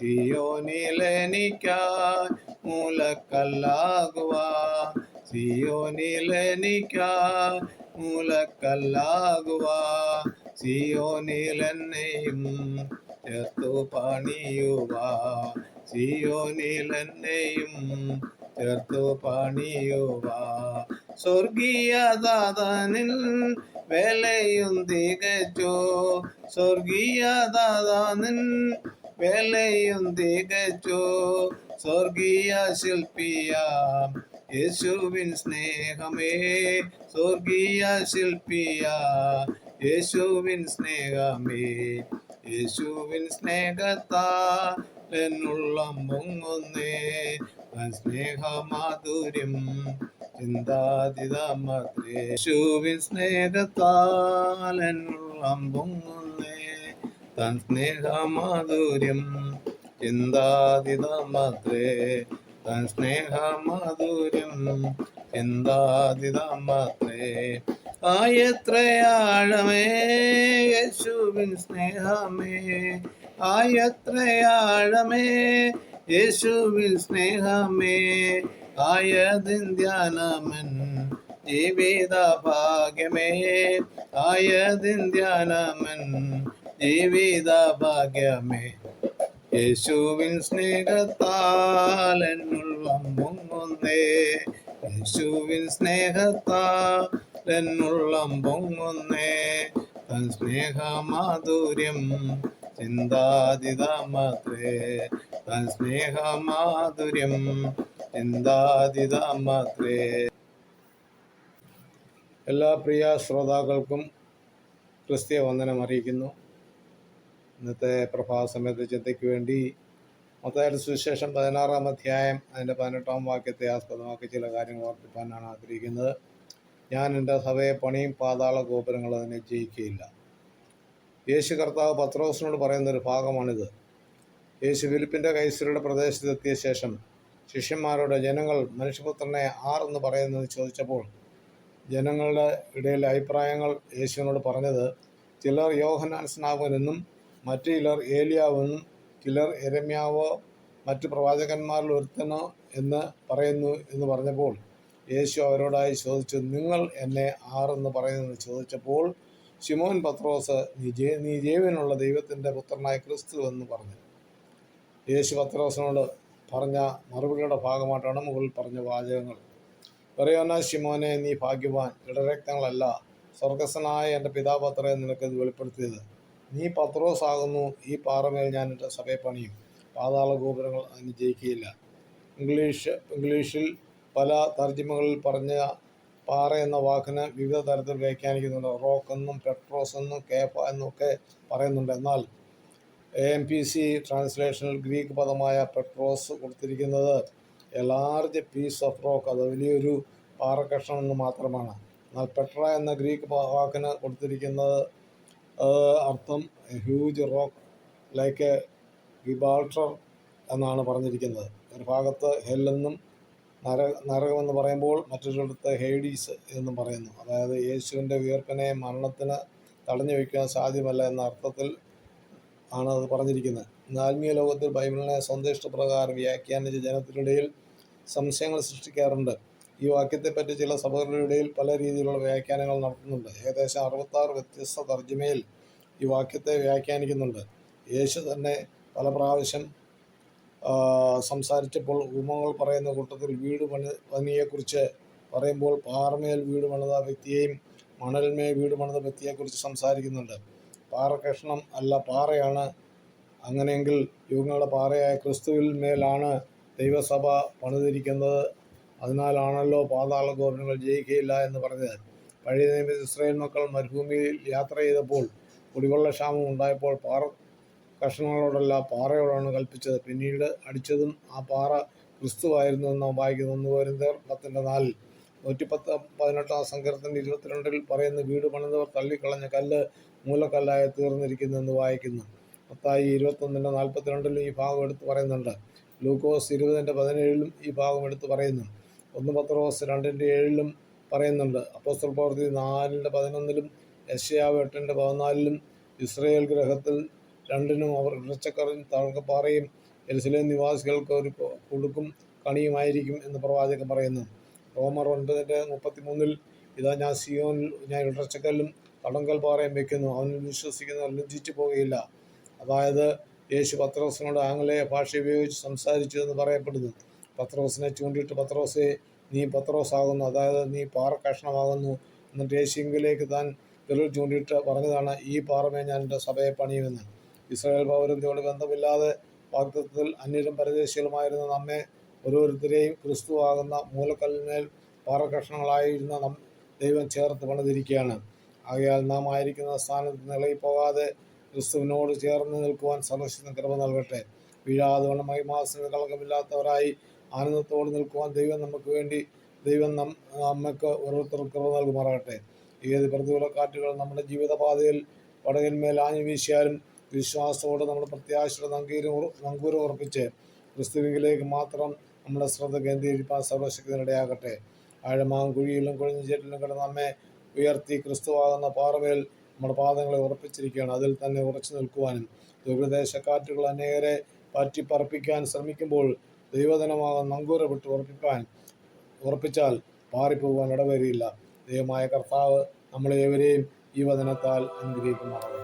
സിയോനിലെനിക്കായി മൂലക്കല്ലാകുവാ. സിയോനിലെനിക്കായി മൂലക്കല്ലാകുവാ. സിയോനിലെന്നെയും ചേർത്തു പണിയുവാ. സിയോനിലെന്നെയും ചേർത്തു പണിയുവാ. സ്വർഗീയദാതനിൽ വേലയും തികച്ചു. സ്വർഗീയദാതനിൻ വേലയും തികച്ചു സ്വർഗീയ ശില്പിയ. യേശുവിൻ സ്നേഹമേ സ്വർഗീയ ശില്പിയ. യേശുവിൻ സ്നേഹമേ യേശുവിൻ സ്നേഹത്താ എന്നുള്ളം പൊങ്ങുന്നേ സ്നേഹമാധുര്യം ചിന്താതിതമത്രേ. യേശുവിൻ സ്നേഹത്താൽ എന്നുള്ള പൊങ്ങുന്നേ തൻ സ്നേഹമാധുര്യം ചിന്താതിതമത്രേ തൻ ചിന്താതിതമത്രേ ആയത്രയാഴമേ യേശുവിൻ സ്നേഹമേ. ആയത്രയാഴമേ യേശുവിൻ സ്നേഹമേ. ആയതിൻ ധ്യാനമൻ ജീവിത ഭാഗ്യമേ ആയതിന്ധ്യാനമൻ ജീവിത ഭാഗ്യമേ യേശുവിൻ സ്നേഹത്താൽ പൊങ്ങുന്നേ യേശുവിൻ സ്നേഹത്താൽ എന്നുള്ളം പൊങ്ങുന്നേ തൻ സ്നേഹമാധുര്യം ചിന്താതിതമത്രേ തൻ സ്നേഹമാധുര്യം ചിന്താതിതമത്രേ. എല്ലാ പ്രിയ ശ്രോതാക്കൾക്കും ക്രിസ്തീയ വന്ദനം അറിയിക്കുന്നു. ഇന്നത്തെ പ്രഭാത സമയത്ത് ചിന്തയ്ക്ക് വേണ്ടി മൊത്തമായിട്ട് സുവിശേഷം പതിനാറാം അധ്യായം അതിന്റെ പതിനെട്ടാം വാക്യത്തെ ആസ്പദമാക്കി ചില കാര്യങ്ങൾ ഓർപ്പിക്കാനാണ് ആഗ്രഹിക്കുന്നത്. ഞാൻ എന്റെ സഭയെ പണിയും പാതാള ഗോപുരങ്ങൾ അതിനെ ജയിക്കുകയില്ല. യേശു കർത്താവ് പത്രോസിനോട് പറയുന്ന ഒരു ഭാഗമാണിത്. യേശു ഫിലിപ്പിന്റെ കൈസരുടെ പ്രദേശത്തെത്തിയ ശേഷം ശിഷ്യന്മാരോട് ജനങ്ങൾ മനുഷ്യപുത്രനെ ആർ എന്ന് പറയുന്നത് ചോദിച്ചപ്പോൾ ജനങ്ങളുടെ ഇടയിൽ അഭിപ്രായങ്ങൾ യേശുവിനോട് പറഞ്ഞത് ചിലർ യോഹനാൻ സ്നാപകനെന്നും മറ്റു ചിലർ ഏലിയാവെന്നും ചിലർ എരമ്യാവോ മറ്റു പ്രവാചകന്മാരിൽ ഒരുത്തനോ എന്ന് പറയുന്നു എന്ന് പറഞ്ഞപ്പോൾ യേശു അവരോടായി ചോദിച്ചു നിങ്ങൾ എന്നെ ആരെന്ന് പറയുന്നെന്ന് ചോദിച്ചപ്പോൾ ശിമോൻ പത്രോസ് നീ ജേ നീ ജീവനുള്ള ദൈവത്തിന്റെ പുത്രനായ ക്രിസ്തു എന്ന് പറഞ്ഞു. യേശു പത്രോസിനോട് പറഞ്ഞ മറുപടിയുടെ ഭാഗമായിട്ടാണ് മുകളിൽ പറഞ്ഞ വാചകങ്ങൾ. പറയോന ശിമോനെ നീ ഭാഗ്യവാൻ. ഇടരക്തങ്ങളല്ല. സ്വർഗസ്വനായ എന്റെ പിതാപത്രയെ നിനക്ക് ഇത് വെളിപ്പെടുത്തിയത്. നീ പത്രോസ് ആകുന്നു ഈ പാറമേൽ ഞാൻ എന്റെ സഭയെ പണിയും. പാതാള ഗോപുരങ്ങൾ അതിന് ജയിക്കുകയില്ല. ഇംഗ്ലീഷ് ഇംഗ്ലീഷിൽ പല തർജിമകളിൽ പറഞ്ഞ പാറ എന്ന വാക്കിന് വിവിധ തരത്തിൽ വ്യാഖ്യാനിക്കുന്നുണ്ട്. റോക്ക് എന്നും പെട്രോസ് എന്നും കേപ്പ എന്നൊക്കെ പറയുന്നുണ്ട്. എന്നാൽ എ എം പി സി ട്രാൻസ്ലേഷനിൽ ഗ്രീക്ക് പദമായ പെട്രോസ് കൊടുത്തിരിക്കുന്നത് ലാർജ് പീസ് ഓഫ് റോക്ക് അത് വലിയൊരു പാറക്കഷ്ണം എന്ന് മാത്രമാണ്. എന്നാൽ പെട്ര എന്ന ഗ്രീക്ക് വാക്കിന് കൊടുത്തിരിക്കുന്നത് അർത്ഥം ഹ്യൂജ് റോക്ക് ലൈക്ക് ഗിബാൾട്ടർ എന്നാണ് പറഞ്ഞിരിക്കുന്നത്. ഒരു ഭാഗത്ത് ഹെല്ലെന്നും നര നരകമെന്ന് പറയുമ്പോൾ മറ്റൊരിടത്ത് ഹെയ്ഡീസ് എന്നും പറയുന്നു. അതായത് യേശുവിന്റെ ഉയർപ്പിനെ മരണത്തിന് തടഞ്ഞു വയ്ക്കാൻ സാധ്യമല്ല എന്ന അർത്ഥത്തിൽ ആണ് അത് പറഞ്ഞിരിക്കുന്നത്. ഇന്ന് ആത്മീയ ലോകത്തിൽ ബൈബിളിനെ സ്വന്തം വ്യാഖ്യാനിച്ച് ജനത്തിനിടയിൽ സംശയങ്ങൾ സൃഷ്ടിക്കാറുണ്ട്. ഈ വാക്യത്തെപ്പറ്റി ചില സഭകളുടെ ഇടയിൽ പല രീതിയിലുള്ള വ്യാഖ്യാനങ്ങൾ നടത്തുന്നുണ്ട്. ഏകദേശം അറുപത്താറ് വ്യത്യസ്ത തർജിമയിൽ ഈ വാക്യത്തെ വ്യാഖ്യാനിക്കുന്നുണ്ട്. യേശു തന്നെ പല പ്രാവശ്യം സംസാരിച്ചപ്പോൾ ഉപമകൾ പറയുന്ന കൂട്ടത്തിൽ വീട് പണി പണിയെക്കുറിച്ച് പറയുമ്പോൾ പാറമേൽ വീട് പണിത വ്യക്തിയെയും മണലിന്മേൽ വീട് പണിത വ്യക്തിയെക്കുറിച്ച് സംസാരിക്കുന്നുണ്ട്. പാറ കഷ്ണം അല്ല പാറയാണ്. അങ്ങനെയെങ്കിൽ യുഗങ്ങളുടെ പാറയായ ക്രിസ്തുവിൽ മേലാണ് ദൈവസഭ പണിതിരിക്കുന്നത്. അതിനാലാണല്ലോ പാതാള ഗോപനങ്ങൾ ജയിക്കുകയില്ല എന്ന് പറഞ്ഞത്. പഴയ നിയമ ഇസ്രായേൽ മക്കൾ മരുഭൂമിയിൽ യാത്ര ചെയ്തപ്പോൾ കുടിവെള്ള ക്ഷാമം ഉണ്ടായപ്പോൾ പാറ കഷ്ണങ്ങളോടല്ല പാറയോടാണ് കൽപ്പിച്ചത്. പിന്നീട് അടിച്ചതും ആ പാറ ക്രിസ്തുവായിരുന്നു എന്ന് നാം വായിക്കുന്നു ഒന്ന് പോരിന്തർ പത്തിന്റെ നാലിൽ. നൂറ്റിപ്പത്ത് പതിനെട്ടാം സങ്കീർത്തനം ഇരുപത്തിരണ്ടിൽ പറയുന്ന വീട് പണിതവർ തള്ളിക്കളഞ്ഞ കല്ല് മൂലക്കല്ലായി തീർന്നിരിക്കുന്നു എന്ന് വായിക്കുന്നു. പത്തായി ഇരുപത്തൊന്നിന്റെ നാൽപ്പത്തിരണ്ടിലും ഈ ഭാഗം എടുത്ത് പറയുന്നുണ്ട്. ലൂക്കോസ് ഇരുപതിന്റെ പതിനേഴിലും ഈ ഭാഗം എടുത്ത് പറയുന്നു. ഒന്ന് പത്രോസ് രണ്ടിന്റെ ഏഴിലും പറയുന്നുണ്ട്. അപ്പോസ്തല പ്രവൃത്തി നാലിന്റെ പതിനൊന്നിലും യശയാവ് എട്ടിന്റെ പതിനാലിലും ഇസ്രയേൽ ഗ്രഹത്തിൽ രണ്ടിനും അവർ ഇറച്ചക്കറിയും താഴ്ക്കപ്പാറയും എരുസലേം നിവാസികൾക്ക് ഒരു കൊടുക്കും കണിയുമായിരിക്കും എന്ന് പ്രവാചകൻ പറയുന്നു. റോമർ ഒൻപതിന്റെ മുപ്പത്തി മൂന്നിൽ ഇതാ ഞാൻ സിയോനിൽ ഞാൻ ഇടർച്ചക്കല്ലും തടങ്കൽ പാറയും വെക്കുന്നു അവനിൽ വിശ്വസിക്കുന്നവർ ലജ്ജിച്ചു പോകുകയില്ല അതായത് യേശു പത്രോസിനോട് ആംഗലേയ ഭാഷ ഉപയോഗിച്ച് സംസാരിച്ചു എന്ന് പറയപ്പെടുന്നു. പത്രോസിനെ ചൂണ്ടിയിട്ട് പത്രോസെ നീ പത്രോസാകുന്നു. അതായത് നീ പാറ കഷ്ണമാകുന്നു. എന്നിട്ട് യേശുവിലേക്ക് താൻ വിരൽ ചൂണ്ടിയിട്ട് പറഞ്ഞതാണ് ഈ പാറമേ ഞാൻ എന്റെ സഭയെ പണിയുമെന്ന്. ഇസ്രായേൽ പൗരന്തിയോട് ബന്ധമില്ലാതെ വാഗ്ദത്തത്തിൽ അന്യരും പരദേശികളുമായിരുന്ന നമ്മെ ഓരോരുത്തരെയും ക്രിസ്തുവാകുന്ന മൂലക്കല്ലിനേൽ പാറകഷ്ണങ്ങളായിരുന്ന നം ദൈവം ചേർത്ത് പണിതിരിക്കുകയാണ്. ആകയാൽ നാം ആയിരിക്കുന്ന സ്ഥാനത്ത് നിളകിപ്പോകാതെ ക്രിസ്തുവിനോട് ചേർന്ന് നിൽക്കുവാൻ സന്ദർശിച്ച കൃപ നൽകട്ടെ. വീഴാതെ വണ്ണം മഹിമാസന കളങ്കമില്ലാത്തവരായി ആനന്ദത്തോട് നിൽക്കുവാൻ ദൈവം നമുക്ക് വേണ്ടി ദൈവം നം നമുക്ക് ഓരോരുത്തർക്കും കൃപ നൽകുമാറാകട്ടെ. ഏത് പ്രതികൂല കാറ്റുകൾ നമ്മുടെ ജീവിതപാതയിൽ വടകന്മേൽ ആഞ്ഞു വീശിയാലും വിശ്വാസത്തോടെ നമ്മുടെ പ്രത്യാശയുടെ നങ്കീരം നങ്കൂരം ഉറപ്പിച്ച് ക്രിസ്തുവിലേക്ക് മാത്രം നമ്മുടെ ശ്രദ്ധ കേന്ദ്രീകരിപ്പാൻ സർവശക്തിനിടയാകട്ടെ. ആഴമാം കുഴിയിലും കുഴിഞ്ഞ ചേറ്റിലും കിടന്ന് നമ്മെ ഉയർത്തി ക്രിസ്തുവാകുന്ന പാറമേൽ നമ്മുടെ പാദങ്ങളെ ഉറപ്പിച്ചിരിക്കുകയാണ്. അതിൽ തന്നെ ഉറച്ചു നിൽക്കുവാനും ദുർദേശ കാറ്റുകൾ അനേകരെ പറ്റിപ്പറപ്പിക്കാൻ ശ്രമിക്കുമ്പോൾ ദൈവദിനമാകുന്ന നങ്കൂര വിട്ട് ഉറപ്പിക്കാൻ ഉറപ്പിച്ചാൽ പാറിപ്പോകാൻ ഇടവരിയില്ല ദൈവമായ കർത്താവ് നമ്മളേവരെയും ഈ വചനത്താൽ അനുഗ്രഹിക്കുമാറാകട്ടെ.